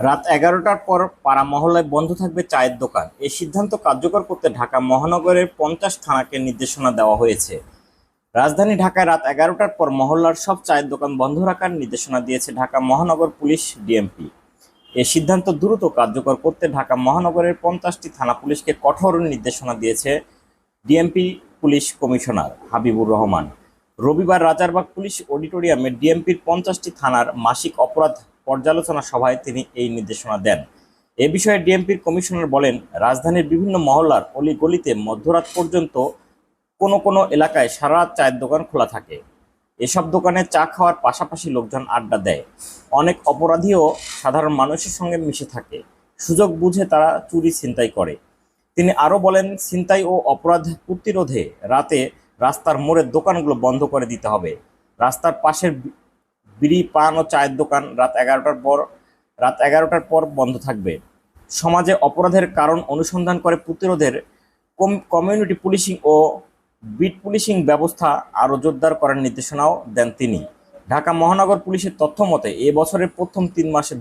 রাত এগারোটার পর পাড়া মহল্লায় বন্ধ থাকবে চায়ের দোকান। এই সিদ্ধান্ত কার্যকর করতে ঢাকা মহানগরের পঞ্চাশ থানাকে নির্দেশনা দেওয়া হয়েছে। রাজধানী ঢাকায় রাত এগারোটার পর মহল্লার সব চায়ের দোকান বন্ধ রাখার নির্দেশনা দিয়েছে ঢাকা মহানগর পুলিশ ডিএমপি। এই সিদ্ধান্ত দ্রুত কার্যকর করতে ঢাকা মহানগরের পঞ্চাশটি থানা পুলিশকে কঠোর নির্দেশনা দিয়েছে DMP police commissioner Habibur Rahman. রবিবার রাজারবাগ পুলিশ অডিটোরিয়ামে ডিএমপির পঞ্চাশটি থানার মাসিক অপরাধ পর্যালোচনা সভায় তিনি এই নির্দেশনা দেন। এ বিষয়ে ডিএমপির কমিশনার বলেন, রাজধানীর বিভিন্ন মহল্লার অলিগলিতে মধ্যরাত পর্যন্ত কোনো কোনো এলাকায় সারা রাত চায়ের দোকান খোলা থাকে। এসব দোকানে চা খাওয়ার পাশাপাশি লোকজন আড্ডা দেয়। অনেক অপরাধীও সাধারণ মানুষের সঙ্গে মিশে থাকে। সুযোগ বুঝে তারা চুরি ছিনতাই করে। তিনি আরও বলেন, ছিনতাই ও অপরাধ প্রতিরোধে রাতে রাস্তার মোড়ের দোকানগুলো বন্ধ করে দিতে হবে। রাস্তার পাশের বিড়ি, পান ও চায়ের দোকান রাত এগারোটার পর, রাত এগারোটার পর বন্ধ থাকবে। সমাজে অপরাধের কারণ অনুসন্ধান করে প্রতিরোধের কমিউনিটি পুলিশিং ও বিট পুলিশিং ব্যবস্থা আরও জোরদার করার নির্দেশনাও দেন তিনি। ঢাকা মহানগর পুলিশের তথ্য মতে এ বছরের প্রথম তিন মাসে